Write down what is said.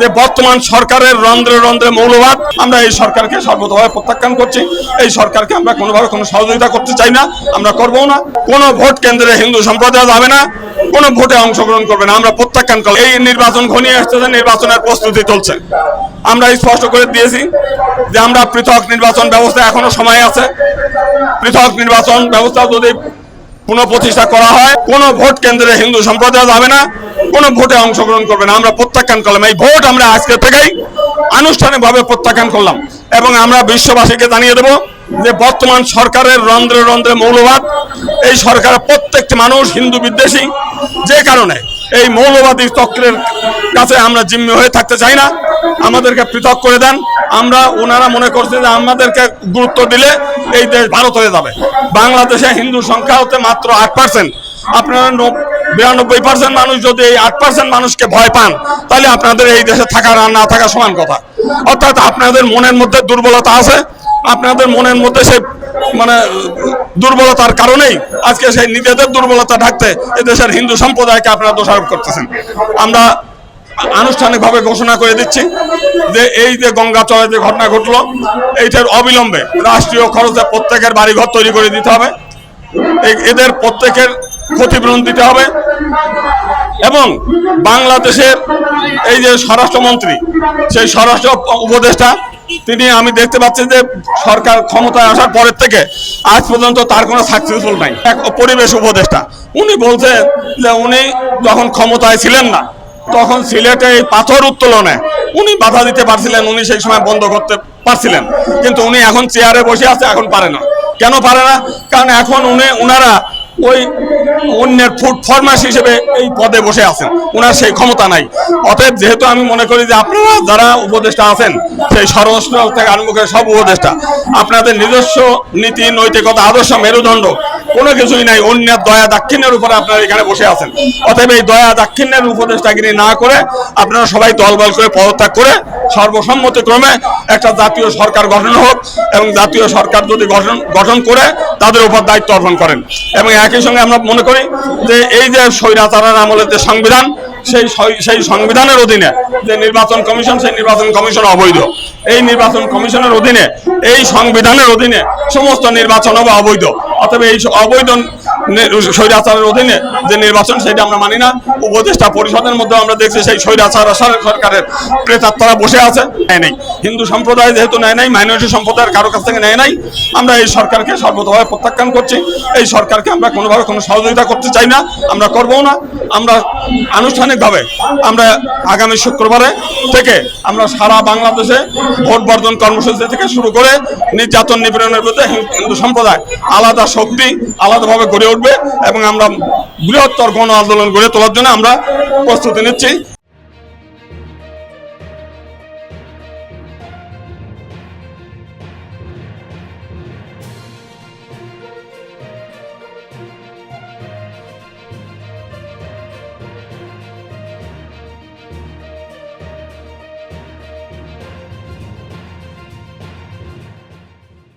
যে বর্তমান সরকারের রন্ধ্রে রন্ধ্রে মৌলবাদ, আমরা এই সরকারকে সর্বতভাবে প্রত্যাখ্যান করছি। এই সরকারকে আমরা কোনোভাবে কোনো সহযোগিতা করতে চাই না, আমরা করব না। কোনো ভোট কেন্দ্রে হিন্দু সম্প্রদায় যাবে না, কোনো ভোটে অংশগ্রহণ করবে না, আমরা প্রত্যাখ্যান করব। এই নির্বাচন ঘনিয়ে আসতেছে নির্বাচনের প্রস্তুতি চলছে। আমরা স্পষ্ট করে দিয়েছি যে আমরা পৃথক নির্বাচন ব্যবস্থা এখনও সময় আছে। পৃথক নির্বাচন ব্যবস্থা যদি পুনঃপ্রতিষ্ঠা করা হয়, কোনো ভোট কেন্দ্রে হিন্দু সম্প্রদায় যাবে না কোন ভোটে অংশগ্রহণ করবে না। আমরা প্রত্যাখ্যান করলাম। এই ভোট আমরা আজকে থেকেই আনুষ্ঠানিকভাবে প্রত্যাখ্যান করলাম। এবং আমরা বিশ্ববাসীকে জানিয়ে দেব যে বর্তমান সরকারের রন্ধ্রে রন্ধ্রে মৌলবাদ, এই সরকারের প্রত্যেকটি মানুষ, হিন্দু, বিদ্বেষী, যে কারণে এই মৌলবাদী চক্রের কাছে আমরা জিম্মি হয়ে থাকতে চাই না। আমাদেরকে পৃথক করে দেন। আমরা ওনারা মনে করছে যে আমাদেরকে গুরুত্ব দিলে এই দেশ ভারত হয়ে যাবে। বাংলাদেশে হিন্দু সংখ্যা হতে মাত্র আট পার্সেন্ট আপনারা বিরানব্বই পার্সেন্ট মানুষ যদি এই আট পার্সেন্ট মানুষকে ভয় পান, তাহলে আপনাদের এই দেশে থাকার আর না থাকা সমান কথা। অর্থাৎ আপনাদের মনের মধ্যে দুর্বলতা আছে, আপনাদের মনের মধ্যে সেই মানে দুর্বলতার কারণেই আজকে সেই নিজেদের দুর্বলতা ঢাকতে এদেশের হিন্দু সম্প্রদায়কে আপনারা দোষারোপ করতেছেন। আমরা আনুষ্ঠানিকভাবে ঘোষণা করে দিচ্ছি যে এই যে গঙ্গাচরে যে ঘটনা ঘটলো, এইটার অবিলম্বে রাষ্ট্রীয় খরচে প্রত্যেকের বাড়িঘর তৈরি করে দিতে হবে। এদের প্রত্যেকের ক্ষতিপূরণ দিতে হবে। এবং বাংলাদেশের এই যে স্বরাষ্ট্রমন্ত্রী, সেই স্বরাষ্ট্র উপদেষ্টা, তিনি আমি দেখতে পাচ্ছি যে সরকার ক্ষমতায় আসার পরের থেকে আজ পর্যন্ত তার কোনো সাকসেসফুল নাই। এক পরিবেশ উপদেষ্টা, উনি বলছেন যে উনি যখন ক্ষমতায় ছিলেন না, তখন সিলেটে এই পাথর উত্তোলনে উনি বাধা দিতে পারছিলেন, উনি সেই সময় বন্ধ করতে পারছিলেন। কিন্তু উনি এখন চেয়ারে বসে আছে, এখন পারে না। কেন পারে না? কারণ এখন উনি, উনারা ওই অন্যের ফুড ফরমাস হিসেবে এই পদে বসে আছেন। ওনার সেই ক্ষমতা নাই। অতএব যেহেতু আমি মনে করি যে আপনারা যারা উপদেষ্টা আছেন, সেই স্বরাষ্ট্র থেকে আরম্ভ করে সব উপদেষ্টা, আপনাদের নিজস্ব নীতি, নৈতিকতা, আদর্শ, মেরুদণ্ড, কোনো কিছুই নাই। অন্যের দয়া দাক্ষিণ্যের উপরে আপনারা এখানে বসে আছেন। অতএব এই দয়া দাক্ষিণ্যের উপদেষ্টাগিরি না করে আপনারা সবাই দল দলবল করে পদত্যাগ করে সর্বসম্মতিক্রমে একটা জাতীয় সরকার গঠন হোক এবং জাতীয় সরকার যদি গঠন গঠন করে তাদের উপর দায়িত্ব অর্পণ করেন। এবং একই সঙ্গে আমরা মনে করি যে এই যে স্বৈরাচারের আমলের যে সংবিধান, সেই সেই সংবিধানের অধীনে যে নির্বাচন কমিশন, সেই নির্বাচন কমিশন অবৈধ। এই নির্বাচন কমিশনের অধীনে, এই সংবিধানের অধীনে সমস্ত নির্বাচন হবে অবৈধ। অতএব এই অবৈধ স্বৈরাচারের অধীনে যে নির্বাচন, সেটা আমরা মানি না। উপদেষ্টা পরিষদের মধ্যে আমরা দেখছি সেই স্বৈরাচার সর- সরকারের প্রেতাত্মারা বসে আছে, নেয় নাই। হিন্দু সম্প্রদায় যেহেতু নেয় নাই, মাইনরিটি সম্প্রদায়ের কারও কাছ থেকে নেয় নাই, আমরা এই সরকারকে সর্বতভাবে প্রত্যাখ্যান করছি। এই সরকারকে আমরা কোনোভাবে কোনো সহযোগিতা করতে চাই না, আমরা করব না। আমরা আনুষ্ঠানিকভাবে আমরা আগামী শুক্রবারে থেকে আমরা সারা বাংলাদেশে ভোট বর্জন কর্মসূচি থেকে শুরু করে নির্যাতন নিপীড়নের বিরুদ্ধে হিন্দু সম্প্রদায় আলাদা শক্তি আলাদাভাবে গড়ে উঠবে এবং আমরা বৃহত্তর গণ আন্দোলন গড়ে তোলার জন্য আমরা প্রস্তুতি নিচ্ছি।